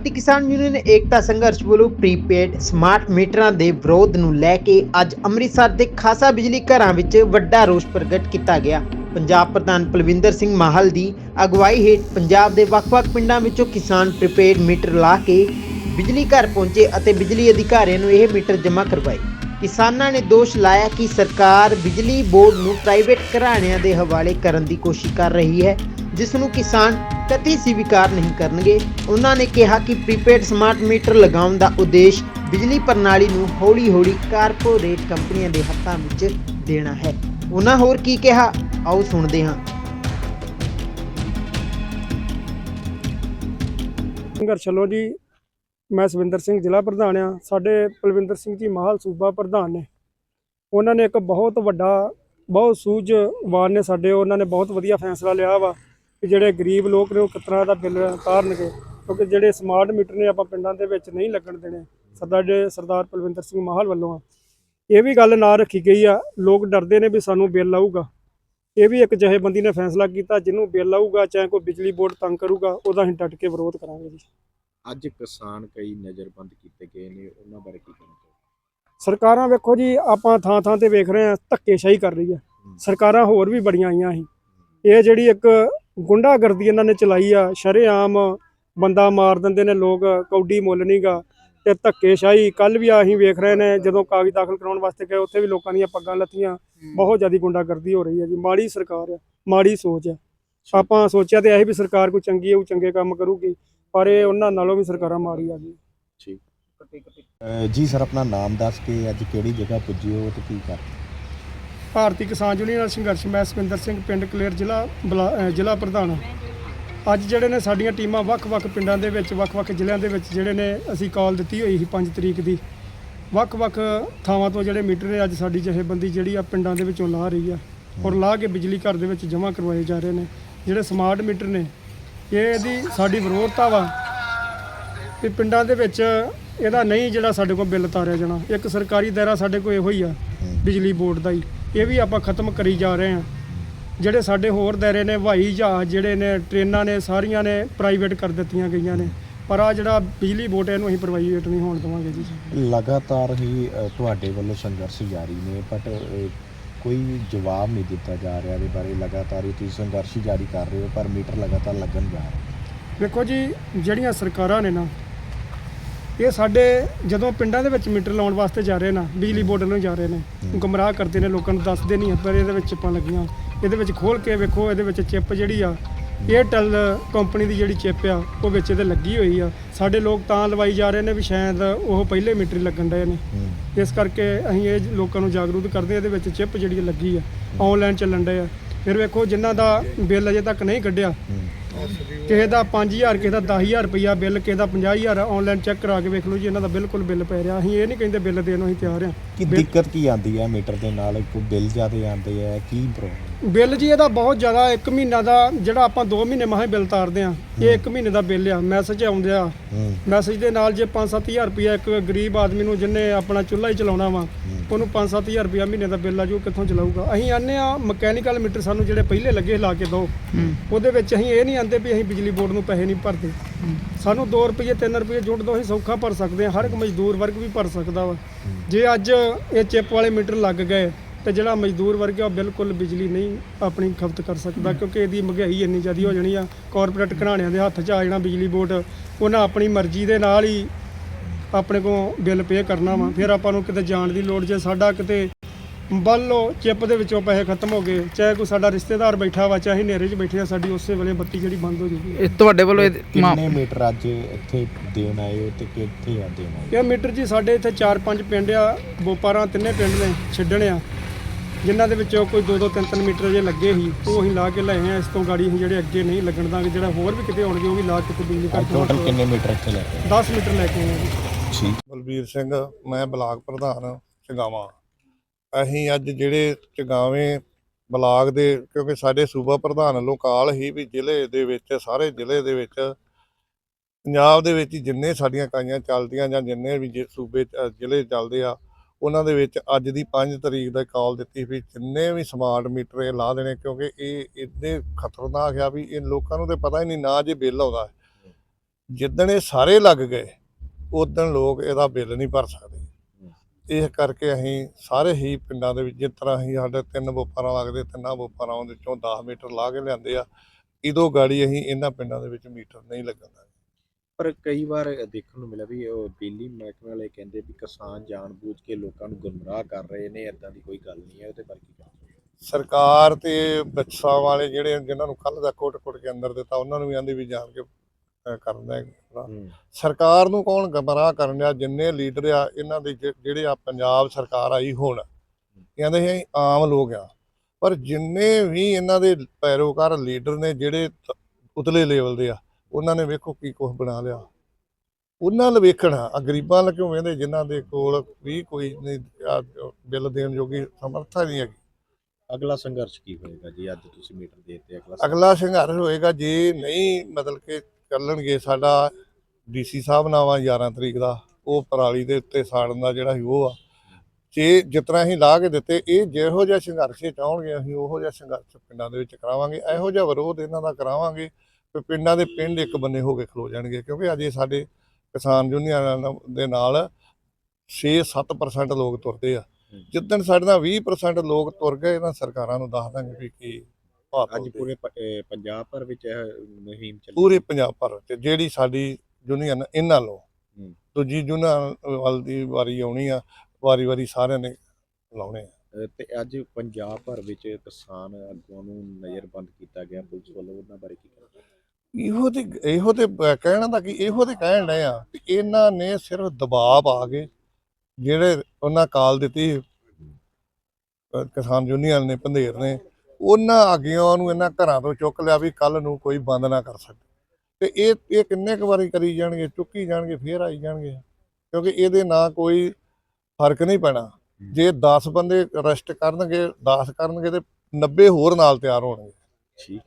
ਭਾਰਤੀ ਕਿਸਾਨ ਯੂਨੀਅਨ ਏਕਤਾ ਸੰਘਰਸ਼ ਵੱਲੋਂ ਪ੍ਰੀਪੇਡ ਸਮਾਰਟ ਮੀਟਰਾਂ ਦੇ ਵਿਰੋਧ ਨੂੰ ਲੈ ਕੇ ਅੱਜ ਅੰਮ੍ਰਿਤਸਰ ਦੇ ਖਾਸਾ ਬਿਜਲੀ ਘਰਾਂ ਵਿੱਚ ਵੱਡਾ ਰੋਸ ਪ੍ਰਗਟ ਕੀਤਾ ਗਿਆ। ਪੰਜਾਬ ਪ੍ਰਧਾਨ ਪਲਵਿੰਦਰ ਸਿੰਘ ਮਾਹਲ ਦੀ ਅਗਵਾਈ ਹੇਠ ਪੰਜਾਬ ਦੇ ਵੱਖ-ਵੱਖ ਪਿੰਡਾਂ ਵਿੱਚੋਂ ਕਿਸਾਨ ਪ੍ਰੀਪੇਡ ਮੀਟਰ ਲਾ ਕੇ ਬਿਜਲੀ ਘਰ ਪਹੁੰਚੇ ਅਤੇ ਬਿਜਲੀ ਅਧਿਕਾਰੀਆਂ ਨੂੰ ਇਹ ਮੀਟਰ ਜਮ੍ਹਾਂ ਕਰਵਾਏ। ਕਿਸਾਨਾਂ ਨੇ ਦੋਸ਼ ਲਾਇਆ ਕਿ ਸਰਕਾਰ ਬਿਜਲੀ ਬੋਰਡ ਨੂੰ ਪ੍ਰਾਈਵੇਟ ਘਰਾਣਿਆਂ ਦੇ ਹਵਾਲੇ ਕਰਨ ਦੀ ਕੋਸ਼ਿਸ਼ ਕਰ ਰਹੀ ਹੈ। ਜਿਸ ਨੂੰ ਕਿਸਾਨ ਕਦੀ ਸਵੀਕਾਰ ਨਹੀਂ ਕਰਨਗੇ। ਉਹਨਾਂ ਨੇ ਕਿਹਾ ਕਿ ਪ੍ਰੀਪੇਡ ਸਮਾਰਟ ਮੀਟਰ ਲਗਾਉਣ ਦਾ ਉਦੇਸ਼ ਬਿਜਲੀ ਪ੍ਰਣਾਲੀ ਨੂੰ ਹੌਲੀ-ਹੌਲੀ ਕਾਰਪੋਰੇਟ ਕੰਪਨੀਆਂ ਦੇ ਹੱਥਾਂ ਵਿੱਚ ਦੇਣਾ ਹੈ। ਉਹਨਾਂ ਹੋਰ ਕੀ ਕਿਹਾ? ਆਓ ਸੁਣਦੇ ਹਾਂ। ਸੰਘਰਸ਼ ਵੱਲੋਂ ਜੀ ਮੈਂ ਸਵਿੰਦਰ ਸਿੰਘ ਜ਼ਿਲ੍ਹਾ ਪ੍ਰਧਾਨ ਆ ਸਾਡੇ ਪਲਵਿੰਦਰ ਸਿੰਘ ਜੀ ਮਾਹਲ ਸੂਬਾ ਪ੍ਰਧਾਨ ਨੇ। ਉਹਨਾਂ ਨੇ ਇੱਕ ਬਹੁਤ ਵੱਡਾ, ਬਹੁਤ ਸੂਝਵਾਨ ਨੇ ਸਾਡੇ। ਉਹਨਾਂ ਨੇ ਬਹੁਤ ਵਧੀਆ ਫੈਸਲਾ ਲਿਆ ਵਾ। ਕਿ ਜਿਹੜੇ ਗਰੀਬ ਲੋਕ ਨੇ ਉਹ ਤਰ੍ਹਾਂ ਦਾ ਬਿੱਲ ਉਤਾਰਨਗੇ ਕਿਉਂਕਿ ਜਿਹੜੇ ਸਮਾਰਟ ਮੀਟਰ ਨੇ ਆਪਾਂ ਪਿੰਡਾਂ ਦੇ ਵਿੱਚ ਨਹੀਂ ਲੱਗਣ ਦੇਣੇ ਸਰਦਾਰ ਜੀ ਸਰਦਾਰ ਪਲਵਿੰਦਰ ਸਿੰਘ ਮਾਹਲ ਵੱਲੋਂ ਆ। ਇਹ ਵੀ ਗੱਲ ਨਾ ਰੱਖੀ ਗਈ ਆ। ਲੋਕ ਡਰਦੇ ਨੇ ਵੀ ਸਾਨੂੰ ਬਿੱਲ ਆਊਗਾ। ਇਹ ਵੀ ਇੱਕ ਜਥੇਬੰਦੀ ਨੇ ਫੈਸਲਾ ਕੀਤਾ ਜਿਹਨੂੰ ਬਿੱਲ ਆਊਗਾ ਚਾਹੇ ਕੋਈ ਬਿਜਲੀ ਬੋਰਡ ਤੰਗ ਕਰੂਗਾ ਉਹਦਾ ਅਸੀਂ ਡਟ ਕੇ ਵਿਰੋਧ ਕਰਾਂਗੇ ਜੀ। ਅੱਜ ਕਿਸਾਨ ਕਈ ਨਜ਼ਰਬੰਦ ਕੀਤੇ ਗਏ ਨੇ ਉਹਨਾਂ ਬਾਰੇ ਕੀ ਕਹਿਣਾ ਸਰਕਾਰਾਂ ਵੇਖੋ ਜੀ ਆਪਾਂ ਥਾਂ ਥਾਂ ਤੇ ਵੇਖ ਰਹੇ ਆ ਧੱਕੇਸ਼ਾਹੀ ਕਰ ਰਹੀ ਆ ਸਰਕਾਰਾਂ ਹੋਰ ਵੀ ਬੜੀਆਂ ਆਈਆਂ ਸੀ। ਇਹ ਜਿਹੜੀ ਇੱਕ ਗੁੰਡਾਗਰਦੀ ਇਹਨਾਂ ਨੇ ਚਲਾਈ ਆ ਸ਼ਰੇਆਮ ਬੰਦਾ ਮਾਰ ਦਿੰਦੇ ਨੇ ਲੋਕ ਕੌਡੀ ਮੁੱਲ ਨਹੀਂਗਾ ਤੇ ਧੱਕੇਸ਼ਾਹੀ ਕੱਲ ਵੀ ਅਸੀਂ ਵੇਖ ਰਹੇ ਨੇ ਜਦੋਂ ਕਾਗਜ਼ ਦਾਖਲ ਕਰਾਉਣ ਵਾਸਤੇ ਗਏ ਉੱਥੇ ਵੀ ਲੋਕਾਂ ਦੀਆਂ ਪੱਗਾਂ ਲੱਥੀਆਂ ਬਹੁਤ ਜ਼ਿਆਦਾ ਗੁੰਡਾਗਰਦੀ ਹੋ ਰਹੀ ਹੈ ਜੀ ਮਾੜੀ ਸਰਕਾਰ ਆ ਮਾੜੀ ਸੋਚ ਆ। ਆਪਾਂ ਸੋਚਿਆ ਤੇ ਇਹ ਵੀ ਸਰਕਾਰ ਕੋਈ ਚੰਗੀ ਹੈ ਉਹ ਚੰਗੇ ਕੰਮ ਕਰੂਗੀ ਪਰ ਇਹ ਉਹਨਾਂ ਨਾਲੋਂ ਵੀ ਸਰਕਾਰਾਂ ਮਾੜੀ ਆ ਠੀਕ। ਜੀ ਸਰ ਆਪਣਾ ਨਾਮ ਦੱਸ ਕੇ ਅੱਜ ਕਿਹੜੀ ਜਗ੍ਹਾ ਪੁੱਜੇ ਹੋ ਤੇ ਕੀ ਕਰ ਭਾਰਤੀ ਕਿਸਾਨ ਯੂਨੀਅਨ ਸੰਘਰਸ਼ ਮੈਂ ਸੁਖਿੰਦਰ ਸਿੰਘ, ਪਿੰਡ ਕਲੇਰ ਜ਼ਿਲ੍ਹਾ ਬਲਾ- ਜ਼ਿਲ੍ਹਾ ਪ੍ਰਧਾਨ। ਅੱਜ ਜਿਹੜੇ ਨੇ ਸਾਡੀਆਂ ਟੀਮਾਂ ਵੱਖ-ਵੱਖ ਪਿੰਡਾਂ ਦੇ ਵਿੱਚ, ਵੱਖ-ਵੱਖ ਜ਼ਿਲ੍ਹਿਆਂ ਦੇ ਵਿੱਚ ਜਿਹੜੇ ਨੇ ਅਸੀਂ ਕਾਲ ਦਿੱਤੀ ਹੋਈ ਸੀ 5 ਤਰੀਕ ਦੀ। ਵੱਖ-ਵੱਖ ਥਾਵਾਂ ਤੋਂ ਜਿਹੜੇ ਮੀਟਰ ਨੇ, ਅੱਜ ਸਾਡੀ ਜਥੇਬੰਦੀ ਜਿਹੜੀ ਆ ਪਿੰਡਾਂ ਦੇ ਵਿੱਚੋਂ ਲਾ ਰਹੀ ਆ ਔਰ ਲਾ ਕੇ ਬਿਜਲੀ ਘਰ ਦੇ ਵਿੱਚ ਜਮ੍ਹਾਂ ਕਰਵਾਏ ਜਾ ਰਹੇ ਨੇ। ਜਿਹੜੇ ਸਮਾਰਟ ਮੀਟਰ ਨੇ, ਇਹ ਇਹਦੀ ਸਾਡੀ ਵਿਰੋਧਤਾ ਵਾ ਵੀ ਪਿੰਡਾਂ ਦੇ ਵਿੱਚ ਇਹਦਾ ਨਹੀਂ ਜਿਹੜਾ ਸਾਡੇ ਕੋਲ ਬਿੱਲ ਤਾਰਿਆ ਜਾਣਾ। ਇੱਕ ਸਰਕਾਰੀ ਦਾਇਰਾ ਸਾਡੇ ਕੋਲ ਇਹੋ ਹੀ ਆ, ਬਿਜਲੀ ਬੋਰਡ ਦਾ ਹੀ। ਇਹ ਵੀ ਆਪਾਂ ਖਤਮ ਕਰੀ ਜਾ ਰਹੇ ਹਾਂ। ਜਿਹੜੇ ਸਾਡੇ ਹੋਰ ਦਾਇਰੇ ਨੇ ਹਵਾਈ ਜਹਾਜ਼ ਜਿਹੜੇ ਨੇ ਟ੍ਰੇਨਾਂ ਨੇ ਸਾਰੀਆਂ ਨੇ ਪ੍ਰਾਈਵੇਟ ਕਰ ਦਿੱਤੀਆਂ ਗਈਆਂ ਨੇ। ਪਰ ਆ ਜਿਹੜਾ ਬਿਜਲੀ ਹੈ, ਇਹਨੂੰ ਅਸੀਂ ਪ੍ਰਾਈਵੇਟ ਨਹੀਂ ਹੋਣ ਦੇਵਾਂਗੇ ਜੀ। ਲਗਾਤਾਰ ਹੀ ਅ, ਤੁਹਾਡੇ ਵੱਲੋਂ ਸੰਘਰਸ਼ ਜਾਰੀ ਨੇ ਬਟ ਕੋਈ ਜਵਾਬ ਨਹੀਂ ਦਿੱਤਾ ਜਾ ਰਿਹਾ ਦੇ ਬਾਰੇ। ਲਗਾਤਾਰ ਹੀ ਤੁਸੀਂ ਸੰਘਰਸ਼ ਜਾਰੀ ਕਰ ਰਹੇ ਹੋ ਪਰ ਮੀਟਰ ਲਗਾਤਾਰ ਲੱਗਣ ਜਾ ਰਿਹਾ ਵੇਖੋ ਜੀ ਜਿਹੜੀਆਂ ਸਰਕਾਰਾਂ ਨੇ ਨਾ ਇਹ ਸਾਡੇ ਜਦੋਂ ਪਿੰਡਾਂ ਦੇ ਵਿੱਚ ਮੀਟਰ ਲਾਉਣ ਵਾਸਤੇ ਜਾ ਰਹੇ ਨਾ ਬਿਜਲੀ ਬੋਰਡ ਨੂੰ ਜਾ ਰਹੇ ਨੇ ਗੁੰਮਰਾਹ ਕਰਦੇ ਨੇ ਲੋਕਾਂ ਨੂੰ ਦੱਸਦੇ ਨਹੀਂ ਪਰ ਇਹਦੇ ਵਿੱਚ ਚਿੱਪਾਂ ਲੱਗੀਆਂ। ਇਹਦੇ ਵਿੱਚ ਖੋਲ ਕੇ ਵੇਖੋ ਇਹਦੇ ਵਿੱਚ ਚਿੱਪ ਜਿਹੜੀ ਆ ਏਅਰਟੈਲ ਕੰਪਨੀ ਦੀ ਜਿਹੜੀ ਚਿੱਪ ਆ ਉਹ ਵਿੱਚ ਇਹਦੇ ਲੱਗੀ ਹੋਈ ਆ। ਸਾਡੇ ਲੋਕ ਤਾਂ ਲਵਾਈ ਜਾ ਰਹੇ ਨੇ ਵੀ ਸ਼ਾਇਦ ਉਹ ਪਹਿਲੇ ਮੀਟਰ ਲੱਗਣ ਡਏ ਨੇ। ਇਸ ਕਰਕੇ ਅਸੀਂ ਇਹ ਲੋਕਾਂ ਨੂੰ ਜਾਗਰੂਕ ਕਰਦੇ ਇਹਦੇ ਵਿੱਚ ਚਿੱਪ ਜਿਹੜੀ ਲੱਗੀ ਆ ਆਨਲਾਈਨ ਚੱਲਣ ਡਏ ਆ। ਫਿਰ ਵੇਖੋ ਜਿਨ੍ਹਾਂ ਦਾ ਬਿੱਲ ਅਜੇ ਤੱਕ ਨਹੀਂ ਕੱਢਿਆ ਕਿਸੇ ਦਾ 5000 ਕਿਸੇ ਦਾ 10000 ਰੁਪਇਆ ਬਿੱਲ ਕਿਸੇ ਦਾ 50000 ਆਨਲਾਈਨ ਚੈੱਕ ਕਰਾ ਕੇ ਵੇਖ ਲਓ ਜੀ ਇਹਨਾਂ ਦਾ ਬਿਲਕੁਲ ਬਿੱਲ ਪੈ ਰਿਹਾ। ਅਸੀਂ ਇਹ ਨਹੀਂ ਕਹਿੰਦੇ ਬਿੱਲ ਦੇਣ ਨੂੰ ਅਸੀਂ ਤਿਆਰ ਆ ਕੀ ਦਿੱਕਤ ਕੀ ਆਂਦੀ ਹੈ ਮੀਟਰ ਦੇ ਨਾਲ? ਕੋਈ ਬਿੱਲ ਜ਼ਿਆਦੇ ਆਉਂਦੇ ਆ ਕੀ ਪ੍ਰੋਬਲਮ ਬਿੱਲ ਜੀ ਇਹਦਾ ਬਹੁਤ ਜ਼ਿਆਦਾ 1 ਮਹੀਨਾ ਦਾ ਜਿਹੜਾ ਆਪਾਂ 2 ਮਹੀਨੇ ਮਹਾਂ ਬਿੱਲ ਤਾਰਦੇ ਆ ਇਹ 1 ਮਹੀਨੇ ਦਾ ਬਿੱਲ ਆ ਮੈਸੇਜ ਆਉਂਦੇ ਆ। ਮੈਸੇਜ ਦੇ ਨਾਲ ਜੇ 5-7000 ਰੁਪਇਆ ਇੱਕ ਗਰੀਬ ਆਦਮੀ ਨੂੰ ਜਿੰਨੇ ਆਪਣਾ ਚੁੱਲ੍ਹਾ ਹੀ ਚਲਾਉਣਾ ਵਾ ਉਹਨੂੰ 5-7000 ਰੁਪਇਆ ਮਹੀਨੇ ਦਾ ਬਿੱਲ ਆ ਜੋ ਕਿੱਥੋਂ ਚਲਾਊਗਾ। ਅਸੀਂ ਆਨੇ ਆ ਮਕੈਨੀਕਲ ਮੀਟਰ ਸਾਨੂੰ ਜਿਹੜੇ ਪਹਿਲੇ ਲੱਗੇ ਲਾ ਕੇ ਦਿਓ ਉਹਦੇ ਵਿੱਚ ਅਸੀਂ ਇਹ ਨਹੀਂ ਆਂਦੇ ਵੀ ਅਸੀਂ ਬਿਜਲੀ ਬੋਰਡ ਨੂੰ ਪੈਸੇ ਨਹੀਂ ਭਰਦੇ। ਸਾਨੂੰ 2 ਰੁਪਏ 3 ਰੁਪਏ ਜੁੜ ਦੋ ਅਸੀਂ ਸੌਖਾ ਭਰ ਸਕਦੇ ਹਾਂ। ਹਰ ਇੱਕ ਮਜ਼ਦੂਰ ਵਰਗ ਵੀ ਭਰ ਸਕਦਾ ਵਾ। ਜੇ ਅੱਜ ਇਹ ਚਿੱਪ ਵਾਲੇ ਮੀਟਰ ਲੱਗ ਗਏ ਤੇ ਜਿਹੜਾ ਮਜ਼ਦੂਰ ਵਰਗ ਆ ਉਹ ਬਿਲਕੁਲ ਬਿਜਲੀ ਨਹੀਂ ਆਪਣੀ ਖਪਤ ਕਰ ਸਕਦਾ ਕਿਉਂਕਿ ਇਹਦੀ ਮਹਿੰਗਾਈ ਇੰਨੀ ਜ਼ਿਆਦਾ ਹੋ ਜਾਣੀ ਆ। ਕਾਰਪੋਰੇਟ ਘਰਾਣਿਆਂ ਦੇ ਹੱਥ 'ਚ ਆ ਜਾਣਾ ਬਿਜਲੀ ਬੋਰਡ ਉਹਨਾਂ ਆਪਣੀ ਮਰਜ਼ੀ ਦੇ ਨਾਲ ਹੀ ਆਪਣੇ ਕੋਲ ਬਿੱਲ ਪੇ ਕਰਨਾ ਵਾ। ਫਿਰ ਆਪਾਂ ਨੂੰ ਕਿਤੇ ਜਾਣ ਦੀ ਲੋੜ ਜੇ ਸਾਡਾ ਕਿਤੇ ਲਓ ਚਿੱਪ ਦੇ ਵਿੱਚੋਂ ਪੈਸੇ ਖਤਮ ਹੋ ਗਏ ਚਾਹੇ ਕੋਈ ਸਾਡਾ ਰਿਸ਼ਤੇਦਾਰ ਬੈਠਾ ਵਾ ਚਾਹੇ ਹਨੇਰੇ 'ਚ ਬੈਠੇ ਆ ਸਾਡੀ ਉਸੇ ਵੇਲੇ ਬੱਤੀ ਜਿਹੜੀ ਬੰਦ ਹੋ ਜੂਗੀ ਇਹ ਤੁਹਾਡੇ ਵੱਲੋਂ ਇਹ ਮਾ- ਕਿੰਨੇ ਮੀਟਰ ਅੱਜ ਇੱਥੇ ਦੇਣ ਆਏ ਹੋ ਤੇ ਕਿੱਥੇ ਆ ਦੇਣ ਆਏ ਇਹ ਮੀਟਰ ਜੀ ਸਾਡੇ ਇੱਥੇ 4-5 ਪਿੰਡ ਆ ਬੋਪਾਰਾਂ ਤਿੰਨੇ ਪਿੰਡ ਨੇ ਛੱਡਣ ਆ। ਜਿਨ੍ਹਾਂ ਦੇ ਵਿੱਚੋਂ ਕੋਈ 2-2 3-3 ਮੀਟਰ ਜੇ ਲੱਗੇ ਸੀ ਉਹ ਅਸੀਂ ਲਾ ਕੇ ਲਏ ਆ। ਇਸ ਤੋਂ ਗਾੜੀ ਅਸੀਂ ਜਿਹੜੇ ਅੱਗੇ ਨਹੀਂ ਲੱਗਣ ਦਾਂਗੇ ਜਿਹੜਾ ਹੋਰ ਵੀ ਕਿਤੇ ਹੋਣਗੇ ਉਹ ਵੀ ਲਾ ਕੇ ਤੇ ਬਿਜਲੀ ਅੱਜ ਟੋਟਲ ਕਿੰਨੇ ਮੀਟਰ ਇੱਥੇ ਲੈ ਕੇ 10 ਮੀਟਰ ਲੈ ਕੇ ਆਏ ਜੀ। ਠੀਕ। ਬਲਬੀਰ ਸਿੰਘ ਮੈਂ ਬਲਾਕ ਪ੍ਰਧਾਨ ਚਗਾਵਾਂ। ਅਸੀਂ ਅੱਜ ਜਿਹੜੇ ਚਗਾਵੇਂ ਬਲਾਕ ਦੇ ਕਿਉਂਕਿ ਸਾਡੇ ਸੂਬਾ ਪ੍ਰਧਾਨ ਵੱਲੋਂ ਕਾਲ ਹੀ ਵੀ ਜ਼ਿਲ੍ਹੇ ਦੇ ਵਿੱਚ ਸਾਰੇ ਜ਼ਿਲ੍ਹੇ ਦੇ ਵਿੱਚ ਪੰਜਾਬ ਦੇ ਵਿੱਚ ਜਿੰਨੇ ਸਾਡੀਆਂ ਇਕਾਈਆਂ ਚੱਲਦੀਆਂ ਜਾਂ ਜਿੰਨੇ ਵੀ ਸੂਬੇ ਜ਼ਿਲ੍ਹੇ ਚੱਲਦੇ ਆ ਉਹਨਾਂ ਦੇ ਵਿੱਚ ਅੱਜ ਦੀ 5 ਤਰੀਕ ਦਾ ਕਾਲ ਦਿੱਤੀ ਵੀ ਜਿੰਨੇ ਵੀ ਸਮਾਰਟ ਮੀਟਰ ਇਹ ਲਾ ਦੇਣੇ, ਕਿਉਂਕਿ ਇਹ ਇੰਨੇ ਖਤਰਨਾਕ ਆ ਵੀ ਇਹ ਲੋਕਾਂ ਨੂੰ ਤੇ ਪਤਾ ਹੀ ਨਹੀਂ ਨਾ ਜੇ ਬਿੱਲ ਆਉਂਦਾ। ਜਿੱਦਣ ਇਹ ਸਾਰੇ ਲੱਗ ਗਏ, ਉਦੋਂ ਲੋਕ ਇਹਦਾ ਬਿੱਲ ਨਹੀਂ ਭਰ ਸਕਦੇ। ਇਸ ਕਰਕੇ ਅਸੀਂ ਸਾਰੇ ਹੀ ਪਿੰਡਾਂ ਦੇ ਵਿੱਚ ਜਿਸ ਤਰ੍ਹਾਂ ਅਸੀਂ ਸਾਡੇ ਤਿੰਨ ਵਪਾਰਾਂ ਲੱਗਦੇ, ਤਿੰਨਾਂ ਵਪਾਰਾਂ ਦੇ ਵਿੱਚੋਂ 10 ਮੀਟਰ ਲਾ ਕੇ ਲਿਆਂਦੇ ਆ, ਇਦੋਂ ਗਾੜੀ ਅਸੀਂ ਇਹਨਾਂ ਪਿੰਡਾਂ ਦੇ ਵਿੱਚ ਮੀਟਰ ਨਹੀਂ ਲੱਗਣ ਦਿੰਦੇ। ਪਰ ਕਈ ਵਾਰ ਦੇਖਣ ਨੂੰ ਮਿਲਿਆ ਵੀ ਉਹ ਬਿਜਲੀ ਮਹਿਕਮੇ ਵਾਲੇ ਕਹਿੰਦੇ ਵੀ ਕਿਸਾਨ ਜਾਣਬੁੱਝ ਕੇ ਲੋਕਾਂ ਨੂੰ ਗੁੰਮਰਾਹ ਕਰ ਰਹੇ ਨੇ ਇਦਾਂ ਦੀ ਕੋਈ ਗੱਲ ਨਹੀਂ ਹੈ ਉਹਦੇ ਬਾਰੇ ਕੀ ਕਹੋਗੇ ਸਰਕਾਰ ਤੇ ਬੱਚਾ ਵਾਲੇ ਜਿਹੜੇ ਜਿਨ੍ਹਾਂ ਨੂੰ ਕੱਲ ਦਾ ਕੋਟ-ਕੋਟ ਕੇ ਅੰਦਰ ਦਿੱਤਾ ਉਹਨਾਂ ਨੂੰ ਵੀ ਆਂਦੀ ਵੀ ਜਾਣ ਕੇ ਹੈ। ਸਰਕਾਰ ਨੂੰ ਕੌਣ ਗਮਰਾਹ ਕਰਨ ਡਿਆ ਜਿੰਨੇ ਲੀਡਰ ਆ ਇਹਨਾਂ ਦੇ ਜਿਹੜੇ ਆ ਪੰਜਾਬ ਸਰਕਾਰ ਆਈ ਹੁਣ ਕਹਿੰਦੇ ਅਸੀਂ ਆਮ ਲੋਕ ਆ। ਪਰ ਜਿੰਨੇ ਵੀ ਇਹਨਾਂ ਦੇ ਪੈਰੋਕਾਰ ਲੀਡਰ ਨੇ ਜਿਹੜੇ ਉਤਲੇ ਲੈਵਲ ਦੇ ਆ ਉਹਨਾਂ ਨੇ ਵੇਖੋ ਕੀ ਕੁਝ ਬਣਾ ਲਿਆ। ਉਹਨਾਂ ਨੂੰ ਵੇਖਣਾ ਆ ਗਰੀਬਾਂ ਨੂੰ ਕਿਉਂ ਵੇਂਦੇ ਜਿਨ੍ਹਾਂ ਦੇ ਕੋਲ ਵੀ ਕੋਈ ਬਿੱਲ ਦੇਣ ਜੋਗੀ ਸਮਰੱਥਾ ਨਹੀਂ ਹੈਗੀ। ਅਗਲਾ ਸੰਘਰਸ਼ ਕੀ ਹੋਏਗਾ ਜੀ? ਅੱਜ ਤੁਸੀਂ ਮੀਟਰ ਦੇ ਦਿੱਤੇ ਅਗਲਾ ਅਗਲਾ ਸੰਘਰਸ਼ ਹੋਏਗਾ ਜੇ ਨਹੀਂ ਮਤਲਬ ਕਿ ਚੱਲਣਗੇ ਸਾਡਾ ਡੀਸੀ ਸਾਹਿਬ ਨਾਲ ਵਾ 11 ਤਰੀਕ ਦਾ ਉਹ ਪਰਾਲੀ ਦੇ ਉੱਤੇ ਸਾੜਨ ਦਾ ਜਿਹੜਾ ਸੀ ਉਹ ਆ। ਜੇ ਤਰ੍ਹਾਂ ਅਸੀਂ ਲਾ ਕੇ ਦਿੱਤੇ ਇਹ ਜਿਹੋ ਜਿਹਾ ਸੰਘਰਸ਼ ਚਾਹਣਗੇ ਅਸੀਂ ਉਹੋ ਜਿਹਾ ਸੰਘਰਸ਼ ਪਿੰਡਾਂ ਦੇ ਵਿੱਚ ਕਰਾਵਾਂਗੇ ਇਹੋ ਜਿਹਾ ਵਿਰੋਧ ਇਹਨਾਂ ਦਾ ਕਰਾਵਾਂਗੇ। ਪਿੰਡਾਂ ਦੇ ਪਿੰਡ ਇੱਕ ਬੰਨੇ ਹੋ ਕੇ ਖਲੋ ਜਾਣਗੇ ਕਿਉਂਕਿ ਅਜੇ ਸਾਡੇ ਕਿਸਾਨ ਯੂਨੀਅਨ ਦੇ ਨਾਲ 6-7% ਲੋਕ ਤੁਰਦੇ ਆ। ਜਿੱਦਣ ਸਾਡੇ ਨਾਲ 20% ਲੋਕ ਤੁਰ ਗਏ ਇਹਨਾਂ ਸਰਕਾਰਾਂ ਨੂੰ ਦੱਸ ਦਾਂਗੇ ਵੀ ਕੀ ਅੱਜ। ਪੂਰੇ ਪੰਜਾਬ ਭਰ ਵਿੱਚ ਇਹ ਮੁਹਿੰਮ ਚੱਲੀ। ਪੂਰੇ ਪੰਜਾਬ ਭਰ ਚ ਜਿਹੜੀ ਸਾਡੀ ਯੂਨੀਅਨ ਇਹਨਾਂ ਲੋ। ਦੂਜੀ ਯੂਨੀਅਨ ਵੱਲ ਦੀ ਵਾਰੀ ਆਉਣੀ ਆ ਵਾਰੀ ਵਾਰੀ ਸਾਰਿਆਂ ਨੇ ਲਾਉਣੇ ਆ। ਤੇ ਅੱਜ ਪੰਜਾਬ ਭਰ ਵਿੱਚ ਕਿਸਾਨ ਆਗੂਆਂ ਨੂੰ ਨਜ਼ਰਬੰਦ ਕੀਤਾ ਗਿਆ ਪੁਲਿਸ ਵੱਲੋਂ ਉਹਨਾਂ ਬਾਰੇ ਕੀ ਕਹੋਗੇ ਇਹੋ ਤੇ ਇਹੋ ਤੇ ਬ- ਕਹਿਣਾ ਦਾ ਕਿ ਇਹੋ ਤੇ ਕਹਿਣ ਡਏ ਆ ਕਿ ਇਹਨਾਂ ਨੇ ਸਿਰਫ ਦਬਾਅ ਪਾ ਕੇ ਜਿਹੜੇ ਉਹਨਾਂ ਕਾਲ ਦਿੱਤੀ, ਅਹ, ਕਿਸਾਨ ਯੂਨੀਅਨ ਨੇ, ਪੰਧੇਰ ਨੇ, ਉਹਨਾਂ ਆਗਿਆਂ ਨੂੰ ਇਹਨਾਂ ਘਰਾਂ ਤੋਂ ਚੁੱਕ ਲਿਆ ਵੀ ਕੱਲ ਨੂੰ ਕੋਈ ਬੰਦ ਨਾ ਕਰ ਸਕੇ। ਤੇ ਇਹ ਇਹ ਕਿੰਨੇ ਕੁ ਵਾਰੀ ਕਰੀ ਜਾਣਗੇ, ਚੁੱਕੀ ਜਾਣਗੇ, ਫੇਰ ਆਈ ਜਾਣਗੇ। ਕਿਉਂਕਿ ਇਹਦੇ ਨਾਲ ਕੋਈ ਫ਼ਰਕ ਨਹੀਂ ਪੈਣਾ। ਜੇ 10 ਬੰਦੇ ਅਰੈਸਟ ਕਰਨਗੇ 10 ਕਰਨਗੇ ਤੇ 90 ਹੋਰ ਨਾਲ ਤਿਆਰ ਹੋਣਗੇ। ਠੀਕ